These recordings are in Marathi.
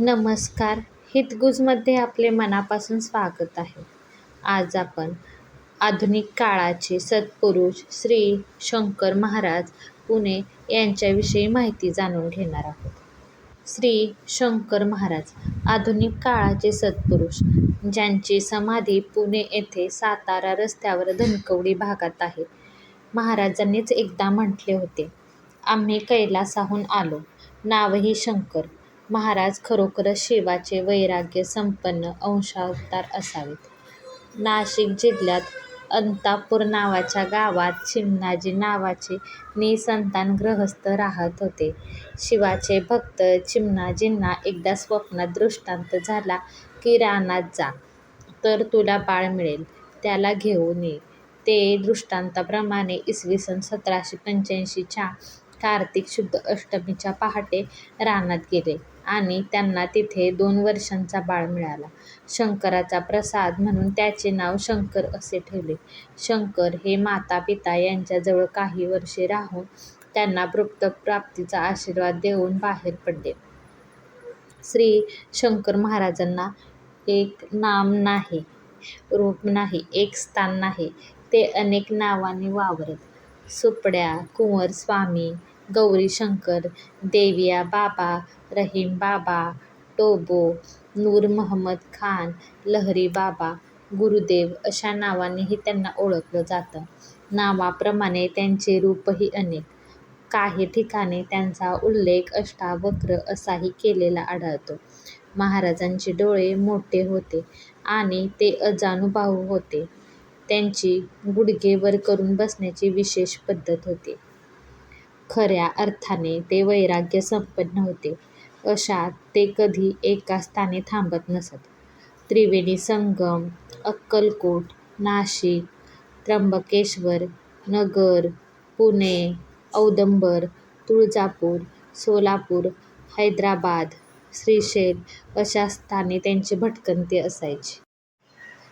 नमस्कार. हितगुजमध्ये आपले मनापासून स्वागत आहे. आज आपण आधुनिक काळाचे सत्पुरुष श्री शंकर महाराज पुणे यांच्याविषयी माहिती जाणून घेणार आहोत. श्री शंकर महाराज आधुनिक काळाचे सत्पुरुष ज्यांची समाधी पुणे येथे सातारा रस्त्यावर धनकवडी भागात आहे. महाराजांनीच एकदा म्हटले होते आम्ही कैलासाहून आलो. नावही शंकर. महाराज खरोखरच शिवाचे वैराग्य संपन्न अंशावतार असावेत. नाशिक जिल्ह्यात अंतापूर नावाच्या गावात चिमणाजी नावाचे निसंतान गृहस्थ राहत होते. शिवाचे भक्त चिमणाजींना एकदा स्वप्नात दृष्टांत झाला की रानात जा तर तुला बाळ मिळेल त्याला घेऊन ये. ते दृष्टांताप्रमाणे इसवी सन सतराशे पंच्याऐंशीच्या कार्तिक शुद्ध अष्टमीच्या पहाटे रानात गेले. आणि त्यांना तिथे दोन वर्षांचा बाळ मिळाला. शंकराचा प्रसाद म्हणून त्याचे नाव शंकर असे ठेवले. शंकर हे माता पिता यांच्याजवळ काही वर्षे राहून त्यांना प्राप्तीचा आशीर्वाद देऊन बाहेर पडले. श्री शंकर महाराजांना एक नाम नाही रूप नाही एक स्थान नाही ते अनेक नावांनी वावरत. सुपड्या कुंवर स्वामी गौरीशंकर देविया बाबा रहीम बाबा टोबो नूर महमद खान लहरी बाबा गुरुदेव अशा नावांनीही त्यांना ओळखलं जातं. नावाप्रमाणे त्यांचे रूपही अनेक. काही ठिकाणी त्यांचा उल्लेख अष्टावक्र असाही केलेला आढळतो. महाराजांचे डोळे मोठे होते आणि ते अजानुबाहू होते. त्यांची गुडघे वर करून बसण्याची विशेष पद्धत होती. खऱ्या अर्थाने ते वैराग्य संपन्न होते. अशात ते कधी एका स्थानी थांबत नसत. त्रिवेणी संगम अक्कलकोट नाशिक त्र्यंबकेश्वर नगर पुणे औदुंबर तुळजापूर सोलापूर हैदराबाद श्रीशैल अशा स्थानी त्यांची भटकंती असायची.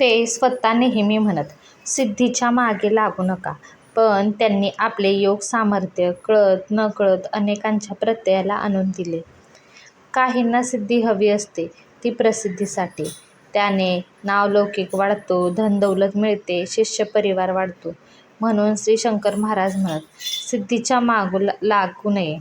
ते स्वतः नेहमी म्हणत सिद्धीच्या मागे लागू नका पण त्यांनी आपले योग सामर्थ्य कळत नकळत अनेकांच्या प्रत्ययाला आणून दिले. काहींना सिद्धी हवी असते ती प्रसिद्धीसाठी. त्याने नावलौकिक वाढतो धनदौलत मिळते शिष्यपरिवार वाढतो. म्हणून श्री शंकर महाराज म्हणत सिद्धीच्या मागू लागू नये.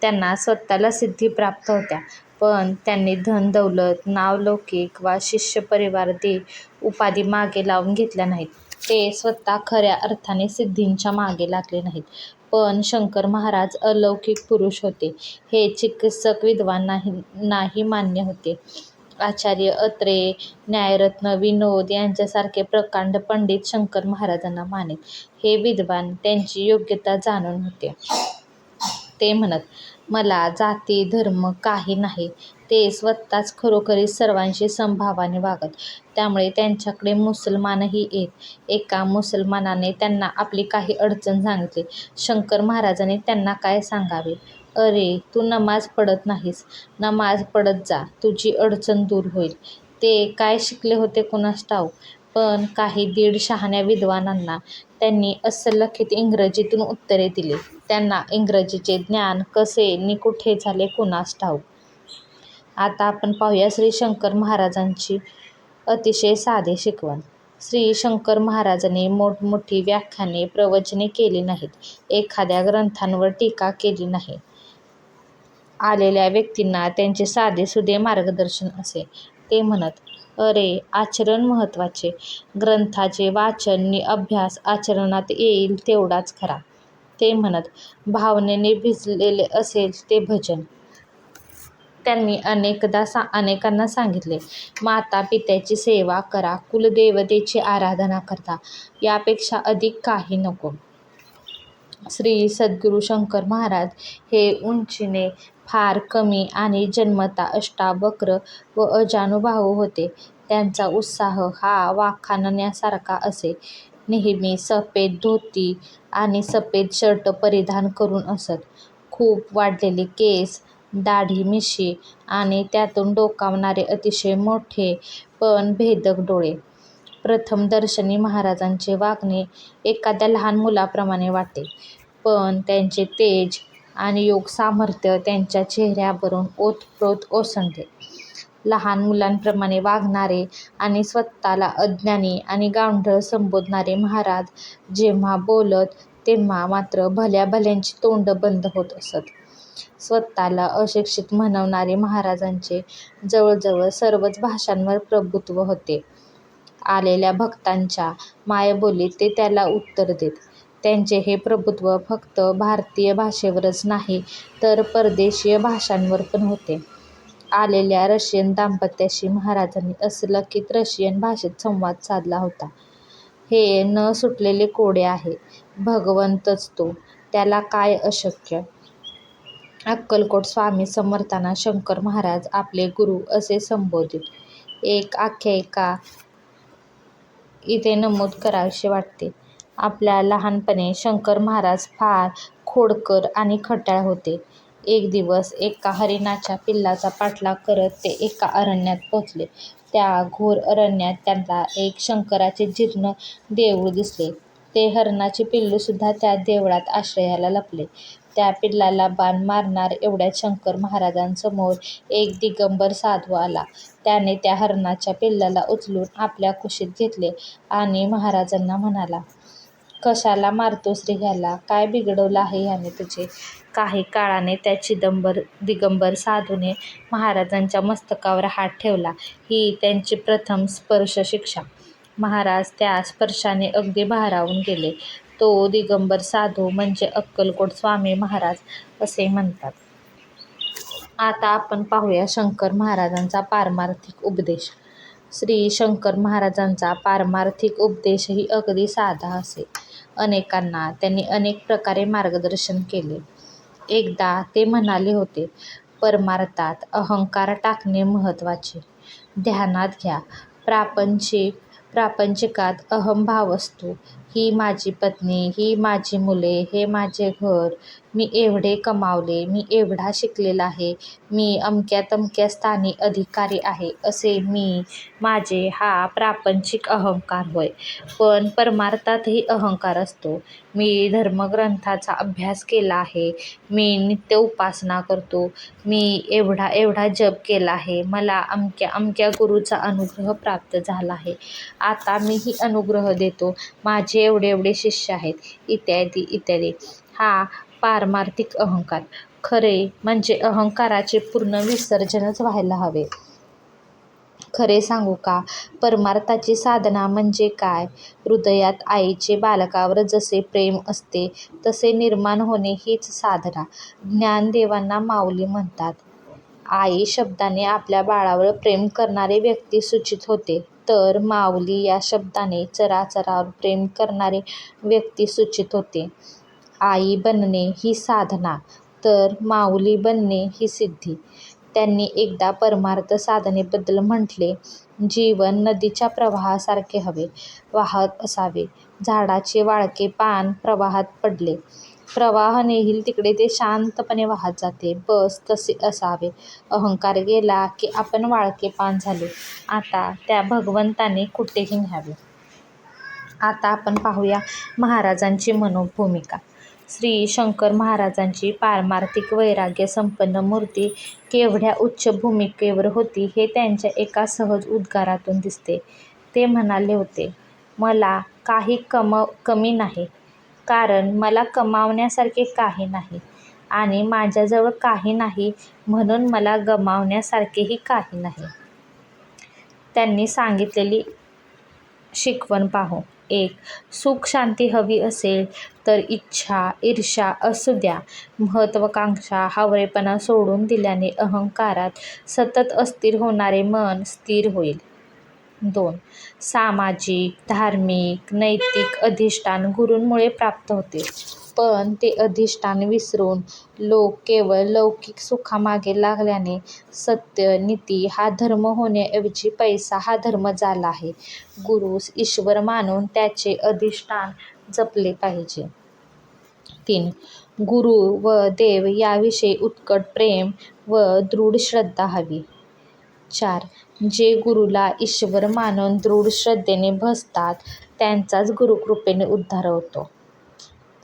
त्यांना स्वतःला सिद्धी प्राप्त होत्या पण त्यांनी धनदौलत नावलौकिक वा शिष्यपरिवार दे उपाधी मागे लावून घेतल्या नाहीत. ते स्वतः खऱ्या अर्थाने सिद्धींच्या मागे लागले नाहीत. पण शंकर महाराज अलौकिक पुरुष होते. हे चिकित्सक विद्वान नाही नाही मान्य होते. आचार्य अत्रे न्यायरत्न विनोद यांच्यासारखे प्रकांड पंडित शंकर महाराजांना मानीत. हे विद्वान त्यांची योग्यता जाणून होते. ते म्हणत मला जाती धर्म काही नाही. ते स्वतःच खरोखरीच सर्वांशी समभावाने वागत. त्यामुळे त्यांच्याकडे मुसलमानही येत. एका मुसलमानाने त्यांना आपली काही अडचण सांगितली. शंकर महाराजांनी त्यांना काय सांगावे? अरे तू नमाज पडत नाहीस. नमाज पडत जा. तुझी अडचण दूर होईल. ते काय शिकले होते कुणास ठाऊक? पण काही दीड शहाण्या विद्वानांना त्यांनी अस्सलखित इंग्रजीतून उत्तरे दिली. त्यांना इंग्रजीचे ज्ञान कसे नि कुठे झाले कुणास ठाऊक? आता आपण पाहूया श्री शंकर महाराजांची अतिशय साधे शिकवण. श्री शंकर महाराजांनी मोठमोठी व्याख्याने प्रवचने केली नाहीत. एखाद्या ग्रंथांवर टीका केली नाही. आलेल्या व्यक्तींना त्यांचे साधे सुधे मार्गदर्शन असे. ते म्हणत अरे आचरण महत्त्वाचे. ग्रंथाचे वाचन नि अभ्यास आचरणात येईल तेवढाच खरा. ते म्हणत भावनेने भिजलेले असेल ते भजन. त्यांनी अनेकदा सा अनेकांना सांगितले माता पित्याची सेवा करा कुलदेवतेची आराधना करा यापेक्षा अधिक काही नको. श्री सद्गुरू शंकर महाराज हे उंचीने फार कमी आणि जन्मतः अष्टावक्र व अजानुबाहू होते. त्यांचा उत्साह हा वाखाणण्यासारखा असे. नेहमी सफेद धोती आणि सफेद शर्ट परिधान करून असत. खूप वाढलेले केस दाढी मिशी आणि त्यातून डोकावणारे अतिशय मोठे पण भेदक डोळे प्रथमदर्शनी महाराजांचे वागणे एखाद्या लहान मुलाप्रमाणे वाटे पण त्यांचे तेज आणि योग सामर्थ्य त्यांच्या चेहऱ्यावरून ओतप्रोत ओसंडले लहान मुलांप्रमाणे वागणारे आणि स्वतःला अज्ञानी आणि गांढळ संबोधणारे महाराज जेव्हा बोलत तेव्हा मात्र भल्या भल्यांची तोंडं बंद होत असत. स्वतःला अशिक्षित म्हणवणारे महाराजांचे जवळजवळ सर्वच भाषांवर प्रभुत्व होते. आलेल्या भक्तांच्या मायबोलीत ते त्याला उत्तर देत. त्यांचे हे प्रभुत्व फक्त भारतीय भाषेवरच नाही तर परदेशीय भाषांवर पण होते. आलेल्या रशियन दाम्पत्याशी महाराजांनी अस्खलित रशियन भाषेत संवाद साधला होता. हे न सुटलेले कोडे आहे. भगवंतच तो, त्याला काय अशक्य? अक्कलकोट स्वामी समर्थांना शंकर महाराज आपले गुरु असे संबोधित. एक आख्यायिका इथे नमूद करावीशी वाटते. आपल्या लहानपणी शंकर महाराज फार खोडकर आणि खट्याळ होते. एक दिवस एका हरिणाच्या पिल्लाचा पाठलाग करत ते एका अरण्यात पोचले. त्या घोर अरण्यात त्यांना एक शंकराचे जीर्ण देऊळ दिसले. ते हरणाचे पिल्लूसुद्धा त्या देवळात आश्रयाला लपले. त्या पिल्लाला बाण मारणार एवढ्यात शंकर महाराजांसमोर एक दिगंबर साधू आला. त्याने त्या हरणाच्या पिल्लाला उचलून आपल्या कुशीत घेतले आणि महाराजांना म्हणाला, कशाला मारतोस रे ह्याला? काय बिघडवलं आहे ह्याने तुझे? काही काळाने त्या दिगंबर साधूने महाराजांच्या मस्तकावर हात ठेवला. ही त्यांची प्रथम स्पर्शशिक्षा. महाराज त्या स्पर्शाने अगदी भारावून गेले. तो दिगंबर साधू म्हणजे अक्कलकोट स्वामी महाराज असे म्हणतात. आता आपण पाहूया शंकर महाराजांचा पारमार्थिक उपदेश. श्री शंकर महाराजांचा पारमार्थिक उपदेशही अगदी साधा असे. अनेकांना त्यांनी अनेक प्रकारे मार्गदर्शन केले. एकदा ते म्हणाले होते, परमार्थात अहंकार टाकणे महत्त्वाचे. ध्यानात घ्या. प्रापंचिक प्रापंचिकात अहंभाव असतो. ही माझी पत्नी, ही माझी मुले, हे माझे घर, मी एवढे कमावले, मी एवढा शिकलेला आहे, मी अमक्या तमक्या स्थानी अधिकारी आहे असे मी, माझे हा प्रापंचिक अहंकार होय. पण परमार्थातही अहंकार असतो. मी धर्मग्रंथाचा अभ्यास केला आहे, मी नित्य उपासना करतो, मी एवढा एवढा जप केला आहे, मला अमक्या अमक्या गुरूचा अनुग्रह प्राप्त झाला आहे, आता मी ही अनुग्रह देतो, माझे एवढे एवढे शिष्य आहेत, इत्यादी इत्यादी. हा पारमार्थिक अहंकार. खरे म्हणजे अहंकाराचे पूर्ण विसर्जनच व्हायला हवे. खरे सांगू का, परमार्थाची साधना म्हणजे काय? हृदयात आईचे बालकावर जसे प्रेम असते तसे निर्माण होणे हीच साधना. ज्ञानदेवांना माऊली म्हणतात. आई शब्दाने आपल्या बाळावर प्रेम करणारी व्यक्ती सूचित होते तर माऊली या शब्दाने चराचरावर प्रेम करणारी व्यक्ती सूचित होते. आई बनणे ही साधना तर माऊली बनणे ही सिद्धी. त्यांनी एकदा परमार्थ साधनेबद्दल म्हटले, जीवन नदीच्या प्रवाहासारखे हवे, वाहत असावे. झाडाचे वाळके पान प्रवाहात पडले. प्रवाह नेईल तिकडे ते शांतपणे वाहत जाते, बस तसे असावे. अहंकार गेला की आपण वाळके पान झालो. आता त्या भगवंताने कुठेही न्यावे. आता आपण पाहूया महाराजांची मनोभूमिका. श्री शंकर महाराजांची पारमार्थिक वैराग्य संपन्न मूर्ती केवढ्या उच्च भूमिकेवर होती हे त्यांच्या एका सहज उद्गारातून दिसते. ते म्हणाले होते, मला काही कम कमी नाही, कारण मला कमावण्यासारखे काही नाही आणि माझ्याजवळ काही नाही म्हणून मला गमावण्यासारखेही काही नाही. त्यांनी सांगितलेली शिकवण पाहू. एक. सुख-शांती हवी असेल तर इच्छा, ईर्ष्या असू द्या, महत्त्वाकांक्षा, हावरेपणा सोडून दिल्याने अहंकारात सतत अस्थिर होणारे मन स्थिर होईल. दोन. सामाजिक, धार्मिक, नैतिक अधिष्ठान गुरूंमुळे प्राप्त होते. पण ते अधिष्ठान विसरून लोक केवळ लौकिक सुखामागे लागल्याने सत्य, नीती हा धर्म होण्याऐवजी पैसा हा धर्म झाला आहे. गुरूस ईश्वर मानून त्याचे अधिष्ठान जपले पाहिजे. तीन. गुरू व देव याविषयी उत्कट प्रेम व दृढ श्रद्धा हवी. चार. जे गुरूला ईश्वर मानून दृढ श्रद्धेने भजतात त्यांचाच गुरुकृपेने उद्धार होतो.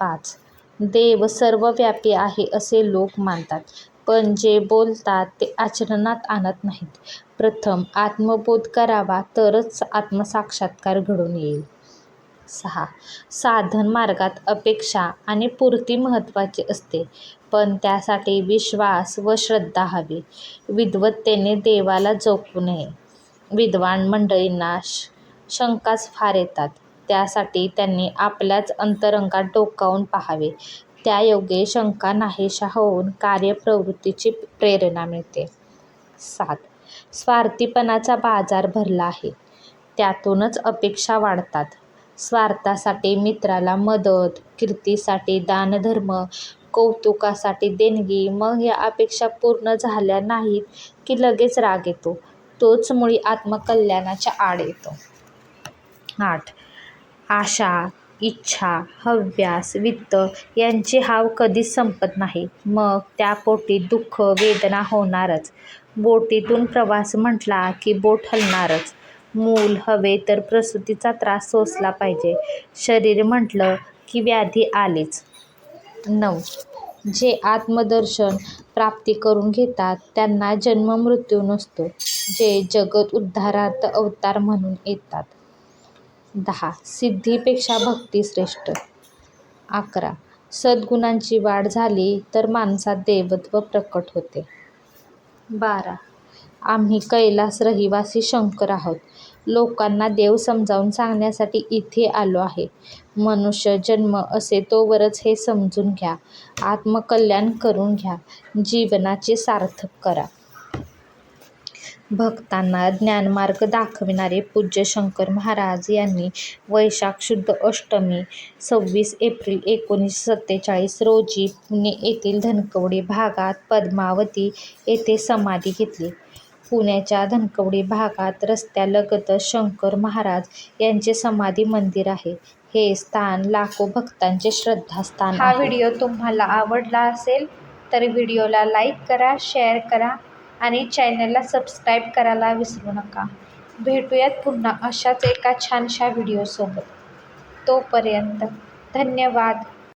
पाच. देव सर्वव्यापी आहे असे लोक मानतात. पण जे बोलतात ते आचरणात आणत नाहीत. प्रथम आत्मबोध करावा तरच आत्मसाक्षात्कार घडून येईल. सहा. साधन मार्गात अपेक्षा आणि पूर्ती महत्त्वाची असते, पण त्यासाठी विश्वास व श्रद्धा हवी. विद्वत्तेने देवाला जोखू नये. विद्वान मंडळींना शंकाच फार येतात. त्यासाठी त्यांनी आपल्याच अंतरंगात डोकावून पाहावे. त्यायोगे शंका नाहीशा होऊन कार्यप्रवृत्तीची प्रेरणा मिळते. सात. स्वार्थीपणाचा बाजार भरला आहे. त्यातूनच अपेक्षा वाढतात. स्वार्थासाठी मित्राला मदत, कीर्तीसाठी दानधर्म, कौतुकासाठी देणगी, मग या अपेक्षा पूर्ण झाल्या नाहीत की लगेच राग येतो. तोच मुळी आत्मकल्याणाच्या आड येतो. आठ. आशा, इच्छा, हव्यास, वित्त यांची हाव कधीच संपत नाही. मग त्यापोटी दुःख, वेदना होणारच. बोटीतून प्रवास म्हटला की बोट हलणारच. मूल हवे तर प्रसूतीचा त्रास सोसला पाहिजे. शरीर म्हटलं की व्याधी आलीच. नऊ. जे आत्मदर्शन प्राप्ती करून घेतात त्यांना जन्म मृत्यू नसतो. जे जगदुद्धारार्थ अवतार म्हणून येतात. दहा. सिद्धीपेक्षा भक्ती श्रेष्ठ. अकरा. सद्गुणांची वाढ झाली तर माणसात देवत्व प्रकट होते. बारा. आम्ही कैलास रहिवासी शंकर आहोत. लोकांना देव समजावून सांगण्यासाठी इथे आलो आहे. मनुष्य जन्म असे तोवरच हे समजून घ्या. आत्मकल्याण करून घ्या. जीवनाचे सार्थक करा. भक्तांना ज्ञानमार्ग दाखविणारे पूज्य शंकर महाराज यांनी वैशाख शुद्ध अष्टमी, सव्वीस एप्रिल एकोणीसशे सत्तेचाळीस रोजी पुणे येथील धनकवडी भागात पद्मावती येथे समाधी घेतली. पुण्याच्या धनकवडी भागात रस्त्यालगतच शंकर महाराज यांचे समाधी मंदिर आहे. हे स्थान लाखो भक्तांचे श्रद्धास्थान आहे. हा व्हिडिओ तुम्हाला आवडला असेल तर व्हिडिओला लाईक करा, शेअर करा आणि चॅनलला सबस्क्राईब करायला विसरू नका. भेटूयात पुन्हा अशाच एका छानशा व्हिडिओसोबत. तोपर्यंत धन्यवाद.